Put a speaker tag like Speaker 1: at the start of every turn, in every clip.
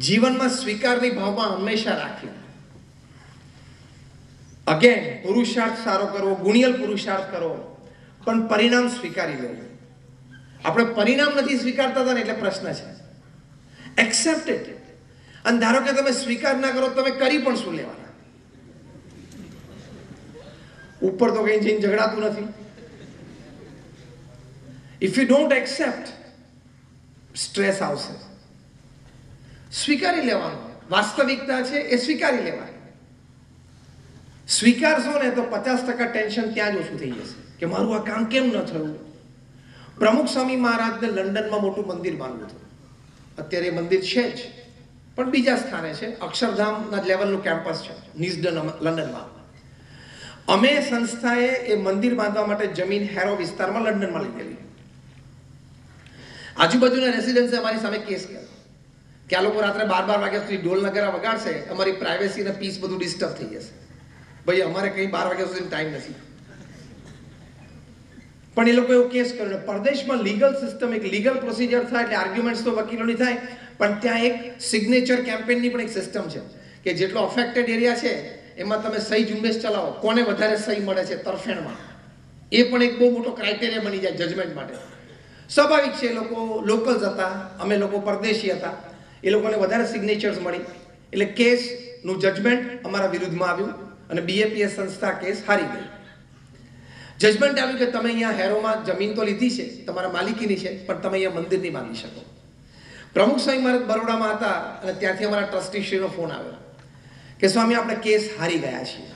Speaker 1: જીવનમાં સ્વીકારની ભાવમાં હંમેશા રાખવી અગેન પુરુષાર્થ સારો કરવો, ગુણિયલ પુરુષાર્થ કરવો, પણ પરિણામ સ્વીકારી લેવું. આપણે પરિણામ નથી સ્વીકારતા હતા ને એટલે પ્રશ્ન છે. એક્સેપ્ટ ઇટ અને ધારો કે તમે સ્વીકાર ના કરો તમે કરી પણ શું લેવાના? ઉપર તો કઈ જઈને ઝઘડાતું નથી. If you don't accept stress આવશે. સ્વીકારી લેવાનું વાસ્તવિકતા છે એ સ્વીકારી લેવાની સ્વીકારશો ને તો પચાસ ટકા ટેન્શન ત્યાં જ ઓછું થઈ જશે કે મારું આ કામ કેમ ન થયું? પ્રમુખ સ્વામી મહારાજને લંડનમાં મોટું મંદિર બાંધવું હતું અત્યારે મંદિર છે જ, પણ બીજા સ્થાને છે. અક્ષરધામના લેવલનું કેમ્પસ છે. નિઝડન લંડનમાં. અમે સંસ્થાએ એ મંદિર બાંધવા માટે જમીન હેરો વિસ્તારમાં લંડનમાં લીધેલી. આજુબાજુના રેસિડન્સે અમારી સામે કેસ કર્યો કે આ લોકો રાત્રે બાર બાર વાગ્યા સુધી ઢોલ નગરા વગાડશે, અમારી પ્રાઇવેસી અને પીસ બધું ડિસ્ટર્બ થઈ જશે. ભાઈ, અમારે કંઈ બાર વાગ્યા સુધી ટાઈમ નથી. પણ એ લોકો એવો કેસ કર્યો પરદેશમાં લીગલ સિસ્ટમ એક લીગલ પ્રોસિજર થાય એટલે આર્ગ્યુમેન્ટ્સ તો વકીલોની થાય, પણ ત્યાં એક સિગ્નેચર કેમ્પેનની પણ એક સિસ્ટમ છે, કે જેટલો અફેક્ટેડ એરિયા છે, એમાં તમે સહી ઝુંબેશ ચલાવો, કોને વધારે સહી મળે છે તરફેણમાં? એ પણ એક બહુ મોટો ક્રાઇટેરિયા બની જાય જજમેન્ટ માટે. સ્વાભાવિક છે લોકો લોકલ્સ હતા, અમે લોકો પરદેશી હતા. એ લોકોને વધારે સિગ્નેચર્સ મળી. એટલે કેસનું જજમેન્ટ અમારા વિરુદ્ધમાં આવ્યું અને બીએપીએસ સંસ્થા કેસ હારી ગઈ. જજમેન્ટ આવ્યું કે તમે અહીંયા હેરોમાં જમીન તો લીધી છે, તમારા માલિકીની છે, પણ તમે અહીંયા મંદિર નહીં બાંધી શકો. પ્રમુખ સ્વામી મહારાજ બરોડામાં હતા અને ત્યાંથી અમારા ટ્રસ્ટીશ્રીનો ફોન આવ્યો કે સ્વામી, આપણે કેસ હારી ગયા છીએ.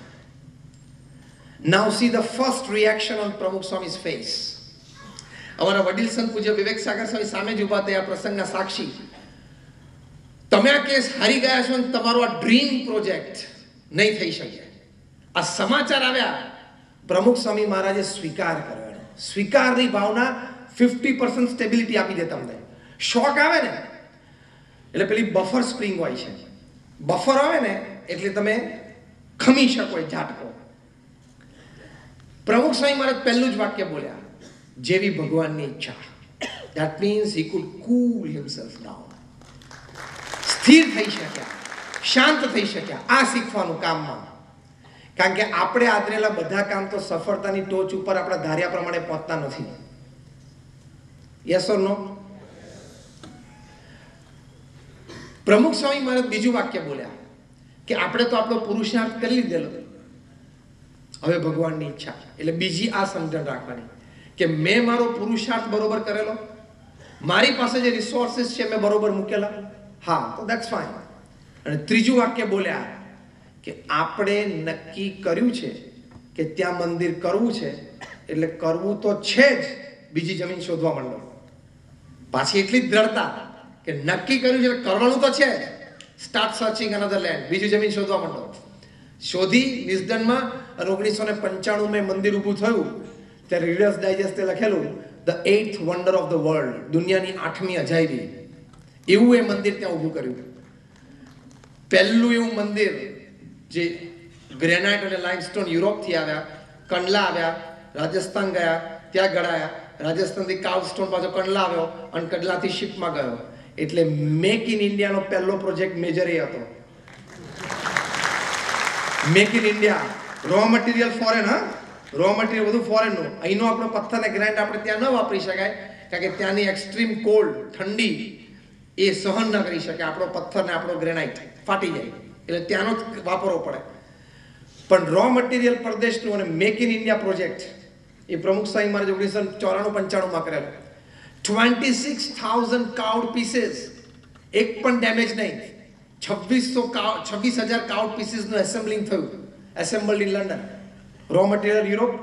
Speaker 1: Now see the first reaction on Pramukh Swami's face અમારા વડીલ સંત પૂજ્ય વિવેક સાગર સ્વામી સામે જ ઊભા થયા પ્રસંગના સાક્ષી. તમે આ કેસ હારી ગયા છો અને તમારો આ ડ્રીમ પ્રોજેક્ટ નહીં થઈ શકે. આ સમાચાર આવ્યા. પ્રમુખ સ્વામી મહારાજે સ્વીકાર કર્યો. એનો સ્વીકારની ભાવના ફિફ્ટી પર્સન્ટ સ્ટેબિલિટી આપી દે તમને. શોક આવે ને? એટલે પેલી બફર સ્પ્રિંગ હોય છે. બફર આવે ને, એટલે તમે ખમી શકો ઝાટકો. પ્રમુખ સ્વામી મહારાજ પહેલું જ વાક્ય બોલ્યા. જેવી ભગવાનની ઈચ્છા. That means he could cool himself down સ્થિર થઈ શક્યા, શાંત થઈ શક્યા આ શીખવાનું કામમાં. કારણ કે આપણે આદરેલા બધા કામ તો સફળતાની ટોચ ઉપર આપણા ધાર્યા પ્રમાણે પહોંચતા નથી. યસ ઓર નો પ્રમુખ સ્વામી મહારાજ બીજું વાક્ય બોલ્યા કે આપણે તો આપણો પુરુષાર્થ કરી લીધેલો. હવે ભગવાનની ઈચ્છા. એટલે બીજી આ સમજણ રાખવાની કે મેં મારો પુરુષાર્થ બરોબર કરેલો. મારી પાસે જે રિસોર્સિસ છે, મેં બરોબર મૂકેલા. હા, તો દેટ્સ ફાઇન અને ત્રીજું વાક્ય બોલ્યા કે આપણે નક્કી કર્યું છે કે ત્યાં મંદિર કરવું છે, એટલે કરવું તો છે જ, બીજી જમીન શોધવા માંડો. પાછી એટલી જ દ્રઢતા કે નક્કી કર્યું છે કરવાનું તો છે સ્ટાર્ટ સર્ચિંગ અનધર લેન્ડ બીજી જમીન શોધવા માંડો. શોધી નિઝડનમાં અને ઓગણીસો ને પંચાણું મેં મંદિર ઊભું થયું, ત્યારે રીડર્સ ડાયજેસ્ટે લખેલું the eighth wonder of the world દુનિયાની આઠમી અજાયબી. એવું એ મંદિર ત્યાં ઊભું કર્યું. પહેલું એવું મંદિર જે ગ્રેનાઇટ અને લાઇમસ્ટોન યુરોપથી આવ્યા, કંડલા આવ્યા, રાજસ્થાન ગયા, ત્યાં ગળાયા રાજસ્થાનથી કાવસ્ટોન પાછો કંડલા આવ્યો અને કંડલાથી શિપમાં ગયો. એટલે મેક ઇન ઇન્ડિયાનો પહેલો પ્રોજેક્ટ મેજર એ હતો. Make in India raw material foreign હા? રો મટીરિયલ બધું ફોરેનનું અહીંનો આપણો પથ્થર ને ગ્રાઇન્ડ આપણે ત્યાં ન વાપરી શકાય, કારણ કે ત્યાંની એક્સ્ટ્રીમ કોલ્ડ ઠંડી એ સહન ન કરી શકે. આપણો પથ્થર ને આપણો ગ્રેનાઇટ ફાટી જાય. એટલે ત્યાંનો જ વાપરવો પડે. પણ રો મટીરિયલ પ્રદેશનું અને મેક ઇન ઇન્ડિયા પ્રોજેક્ટ એ પ્રમુખ સાહેબ મારે ઓગણીસો ચોરાણું પંચાણુંમાં કરેલો. Twenty six thousand carved pieces એક પણ ડેમેજ નહીં. છવ્વીસો છવ્વીસ હજાર કાઉડ પીસીસનું એસેમ્બલિંગ થયું. Assembled in London raw material Europe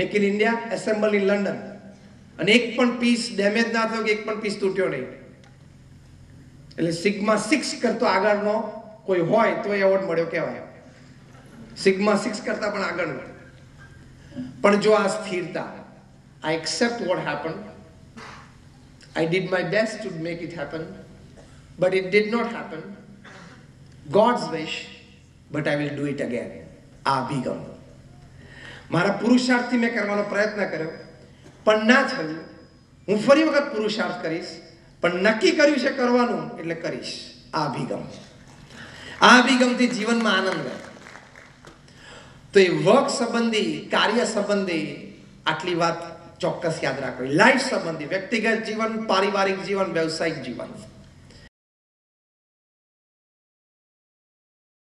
Speaker 1: make in India assembled in London અને એક પણ પીસ ડેમેજ ના થયો કે એક પણ પીસ તૂટ્યો નહીં. એટલે સિગ્મા સિક્સ કરતો આગળનો કોઈ હોય તો એવોર્ડ મળ્યો કહેવાય. સિગ્મા સિક્સ કરતા પણ આગળનો પણ જો આ સ્થિરતા I accept what happen I did my best to make it happen but it did not happen God's wish but I will do it again આ અભિગમ. મારા પુરુષાર્થથી મેં કરવાનો પ્રયત્ન કર્યો, પણ ના થયું. હું ફરી વખત પુરુષાર્થ કરીશ. પણ નક્કી કર્યું છે કરવાનું એટલે કરીશ. આ અભિગમ. આ અભિગમથી જીવનમાં આનંદ રહે તો એ વર્ક સંબંધી, કાર્ય સંબંધી આટલી વાત ચોક્કસ યાદ રાખવી લાઈફ સંબંધી, વ્યક્તિગત જીવન, પારિવારિક જીવન, વ્યવસાયિક જીવન.